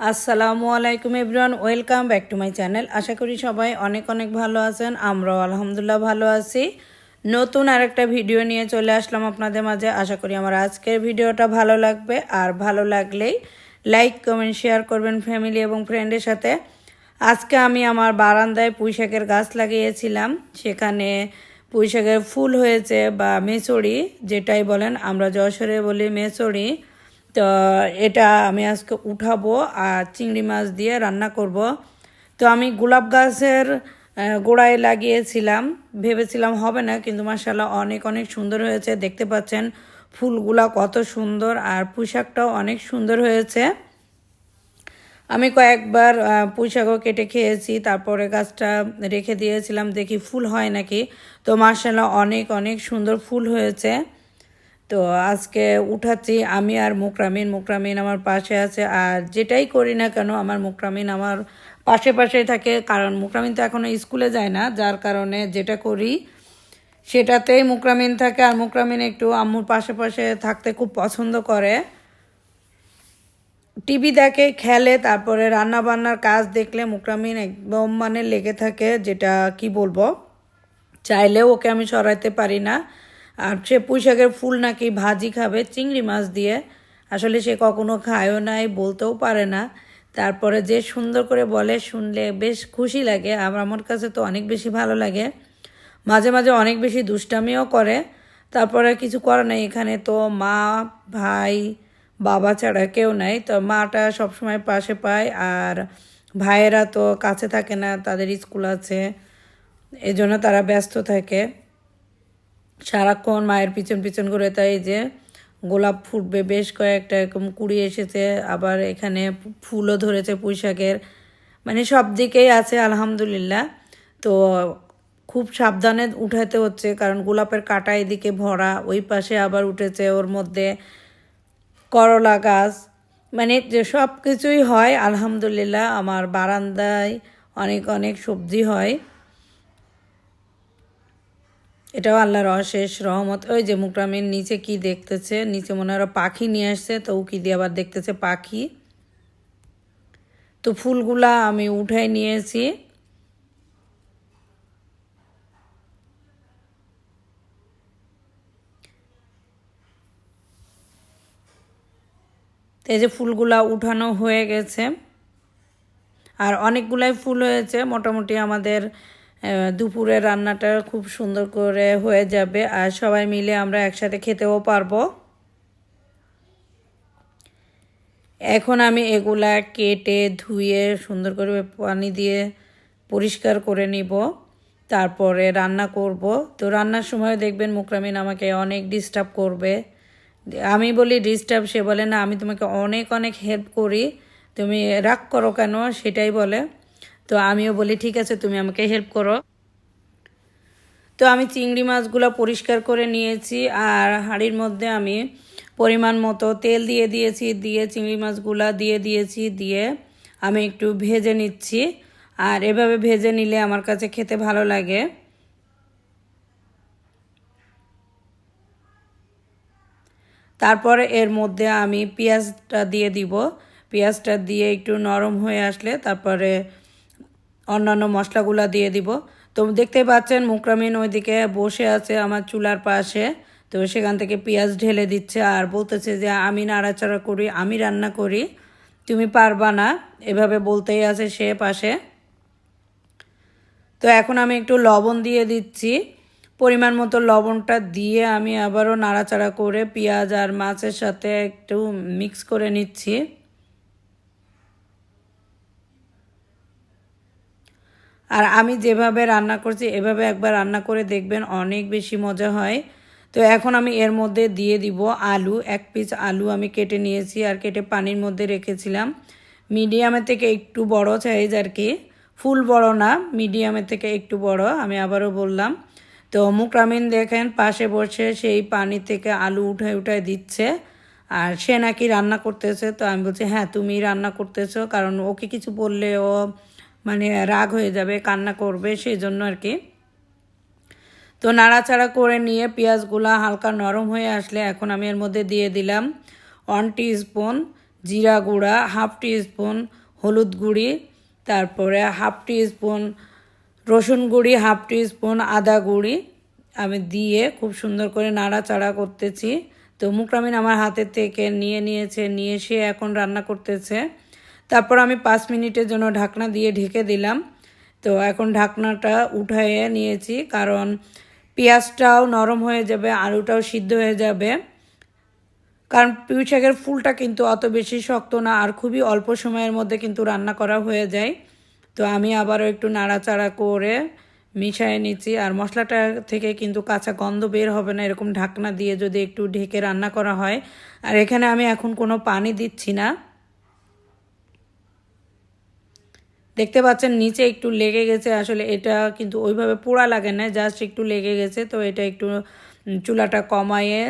আসসালামু আলাইকুম everyone, welcome back to my channel. আশা করি সবাই অনেক অনেক ভালো আছেন, আমরাও আলহামদুলিল্লাহ ভালো আছি। নতুন আরেকটা ভিডিও নিয়ে চলে আসলাম আপনাদের মাঝে। আশা করি আমার আজকের ভিডিওটা ভালো লাগবে। আর ভালো লাগলেই লাইক, কমেন্ট, শেয়ার করবেন ফ্যামিলি এবং ফ্রেন্ডের সাথে। আজকে আমি আমার বারান্দায় পুঁইশাকের গাছ লাগিয়েছিলাম। সেখানে পুঁইশাকের ফুল হয়েছে বা মেচড়ি, যেটাই বলেন, আমরা যশোরে বলি মেচড়ি। তো এটা আমি আজকে উঠাবো আর চিংড়ি মাছ দিয়ে রান্না করব। তো আমি গোলাপ গাছের গোড়ায় লাগিয়েছিলাম। ভেবেছিলাম হবে না, কিন্তু মাসাল্লাহ অনেক অনেক সুন্দর হয়েছে। দেখতে পাচ্ছেন ফুলগুলা কত সুন্দর আর পোশাকটাও অনেক সুন্দর হয়েছে। আমি কয়েকবার পুঁইশাকও কেটে খেয়েছি, তারপরে গাছটা রেখে দিয়েছিলাম, দেখি ফুল হয় নাকি। তো মার্শাল্লাহ অনেক অনেক সুন্দর ফুল হয়েছে। তো আজকে উঠাচ্ছি আমি আর মুকরামিন। মুকরামিন আমার পাশে আছে আর যেটাই করি না কেন আমার মুকরামিন আমার পাশে পাশেই থাকে। কারণ মুকরামিন তো এখনও স্কুলে যায় না, যার কারণে যেটা করি সেটাতেই মুকরামিন থাকে আর মুকরামিন একটু আম্মুর পাশে পাশে থাকতে খুব পছন্দ করে। টিভি দেখে, খেলে, তারপরে রান্না বান্নার কাজ দেখলে মুকরামিন একদম মানে লেগে থাকে, যেটা কি বলব? চাইলেও ওকে আমি সরাইতে পারি না। আর সে পুঁইশাকের ফুল নাকি ভাজি খাবে, চিংড়ি মাছ দিয়ে। আসলে সে কখনো খায়ও নাই, বলতেও পারে না। তারপরে যে সুন্দর করে বলে, শুনলে বেশ খুশি লাগে। আর আমার কাছে তো অনেক বেশি ভালো লাগে। মাঝে মাঝে অনেক বেশি দুষ্টামিও করে। তারপরে কিছু করে নাই। এখানে তো মা, ভাই, বাবা ছাড়া কেউ নাই। তো মাটা সবসময় পাশে পায়। আর ভাইয়েরা তো কাছে থাকে না, তাদের স্কুল আছে। এজন্য তারা ব্যস্ত থাকে। সারাক্ষণ মায়ের পিছন পিছন করে তাই যে গোলাপ ফুটবে, বেশ কয়েকটা এরকম কুড়ি এসেছে, আবার এখানে ফুলও ধরেছে পুঁইশাকের। মানে সব দিকেই আছে, আলহামদুলিল্লাহ। তো খুব সাবধানে উঠাতে হচ্ছে, কারণ গোলাপের কাটা এদিকে ভরা, ওই পাশে আবার উঠেছে ওর মধ্যে করলা গাছ। মানে যে সব কিছুই হয়, আলহামদুলিল্লাহ, আমার বারান্দায় অনেক অনেক সবজি হয়। এটাও আল্লাহর অশেষ রহমত। ওই যে মুকরামের নিচে কি দেখতেছে? নিচে মনে হয় পাখি নিয়ে আসছে, তো উকি দিয়ে আবার দেখতেছে পাখি। তো ফুলগুলা আমি উঠাই নিয়েছি। এই যে ফুলগুলা উঠানো হয়ে গেছে। আর অনেকগুলাই ফুল হয়েছে। মোটামুটি আমাদের আহ, দুপুরের রান্নাটা খুব সুন্দর করে হয়ে যাবে আর সবাই মিলে আমরা একসাথে খেতেও পারব। এখন আমি এগুলা কেটে ধুয়ে সুন্দর করে পানি দিয়ে পরিষ্কার করে নিব। তারপরে রান্না করব। তো রান্নার সময় দেখবেন মুকরামিন আমাকে অনেক ডিস্টার্ব করবে। আমি বলি ডিস্টার্ব সে বলে না আমি তোমাকে অনেক অনেক হেল্প করি। তুমি রাগ করো কেন? সেটাই বলে। তো আমিও বলি, ঠিক আছে, তুমি আমাকে হেল্প করো। তো আমি চিংড়ি মাছগুলো পরিষ্কার করে নিয়েছি, আর হাঁড়ির মধ্যে আমি পরিমাণ মতো তেল দিয়ে দিয়েছি, দিয়ে চিংড়ি মাছগুলো দিয়ে দিয়েছি, দিয়ে আমি একটু ভেজে নিচ্ছি। আর এভাবে ভেজে নিলে আমার কাছে খেতে ভালো লাগে। তারপরে এর মধ্যে আমি পেঁয়াজটা দিয়ে দিব। পেঁয়াজটা দিয়ে একটু নরম হয়ে আসলে তারপরে অন্যান্য মশলাগুলো দিয়ে দিব। তো দেখতে পাচ্ছেন মুকরামিন ওইদিকে বসে আছে আমার চুলার পাশে। তো সেখান থেকে পেঁয়াজ ঢেলে দিচ্ছে আর বলতেছে যে, আমি নাড়াচাড়া করি, আমি রান্না করি। তুমি পারবা না। এভাবে বলতেই আছে সে পাশে। তো এখন আমি একটু লবণ দিয়ে দিচ্ছি। পরিমাণ মতো লবণটা দিয়ে আমি আবারও নাড়াচাড়া করে পেঁয়াজ আর মাছের সাথে একটু মিক্স করে নিচ্ছি। আর আমি যেভাবে রান্না করছি, এভাবে একবার রান্না করে দেখবেন অনেক বেশি মজা হয়। তো এখন আমি এর মধ্যে দিয়ে দিব আলু, এক পিস আলু আমি কেটে নিয়েছি আর কেটে পানির মধ্যে রেখেছিলাম। মিডিয়ামের থেকে একটু বড় সাইজ আর কি ফুল বড় না, মিডিয়ামের থেকে একটু বড়, আমি আবারও বললাম। তো মুকরামিন দেখেন পাশে বসে সেই পানি থেকে আলু উঠায় উঠায় দিচ্ছে আর সে নাকি রান্না করতেছে। তো আমি বলছি হ্যাঁ তুমি রান্না করতেছো। কারণ ওকে কিছু বললে ও মানে রাগ হয়ে যাবে, কান্না করবে সেই জন্য আর কি। তো নাড়াচাড়া করে নিয়ে পেঁয়াজগুলা হালকা নরম হয়ে আসলে এখন আমি এর মধ্যে দিয়ে দিলাম ওয়ান স্পুন জিরা গুঁড়া হাফ স্পুন হলুদ গুঁড়ি, তারপরে হাফ স্পুন রসুন গুঁড়ি হাফ স্পুন আদা গুঁড়ি। আমি দিয়ে খুব সুন্দর করে নাড়াচাড়া করতেছি। তো মুকরামিন আমার হাতের থেকে নিয়ে নিয়েছে, নিয়ে সে এখন রান্না করতেছে। তারপর আমি পাঁচ মিনিটের জন্য ঢাকনা দিয়ে ঢেকে দিলাম। তো এখন ঢাকনাটা উঠাইয়ে নিয়েছি, কারণ পেঁয়াজটাও নরম হয়ে যাবে, আলুটাও সিদ্ধ হয়ে যাবে। কারণ পুঁই শাকের ফুলটা কিন্তু অত বেশি শক্ত না, আর খুবই অল্প সময়ের মধ্যে কিন্তু রান্না করা হয়ে যায়। তো আমি আবারও একটু নাড়াচাড়া করে মিশিয়ে নিচ্ছি, আর মশলাটা থেকে কিন্তু কাঁচা গন্ধ বের হবে না এরকম ঢাকনা দিয়ে যদি একটু ঢেকে রান্না করা হয়। আর এখানে আমি এখন কোনো পানি দিচ্ছি না। দেখতে পাচ্ছেন, নিচে একটু লেগে গেছে। আসলে এটা কিন্তু ওইভাবে পোড়া লাগে না জাস্ট একটু লেগে গেছে। তো এটা একটু চুলাটা কমাইয়ে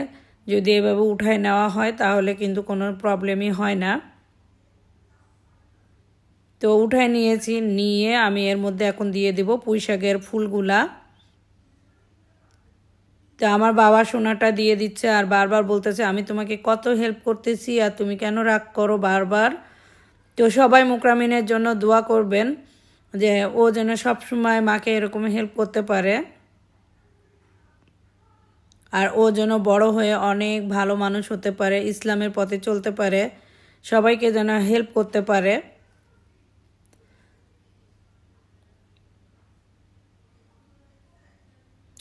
যদি এভাবে উঠায় নেওয়া হয়, তাহলে কিন্তু কোনো প্রবলেমই হয় না। তো উঠায় নিয়েছি, নিয়ে আমি এর মধ্যে এখন দিয়ে দিব পুঁই শাকের ফুলগুলা। তো আমার বাবা সোনাটা দিয়ে দিচ্ছে আর বারবার বলতেছে, আমি তোমাকে কত হেল্প করতেছি আর তুমি কেন রাগ করো বারবার? তো সবাই মুকরামিনের জন্য দোয়া করবেন যে ও যেন সবসময় মাকে এরকম হেল্প করতে পারে। আর ও যেন বড় হয়ে অনেক ভালো মানুষ হতে পারে, ইসলামের পথে চলতে পারে, সবাইকে যেন হেল্প করতে পারে।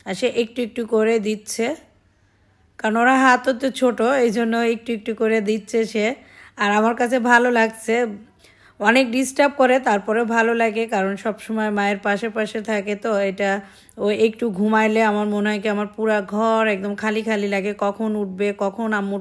আর সে একটু একটু করে দিচ্ছে। কারণ ওরা হাতও তো ছোটো এই জন্য একটু একটু করে দিচ্ছে সে। আর আমার কাছে ভালো লাগছে অনেক ডিস্টার্ব করে তারপরে ভালো লাগে, কারণ সব সময় মায়ের পাশে পাশে থাকে তো, এটা ও একটু ঘুমাইলে আমার মনে হয় কি আমার পুরা ঘর একদম খালি খালি লাগে, কখন উঠবে, কখন আম্মুর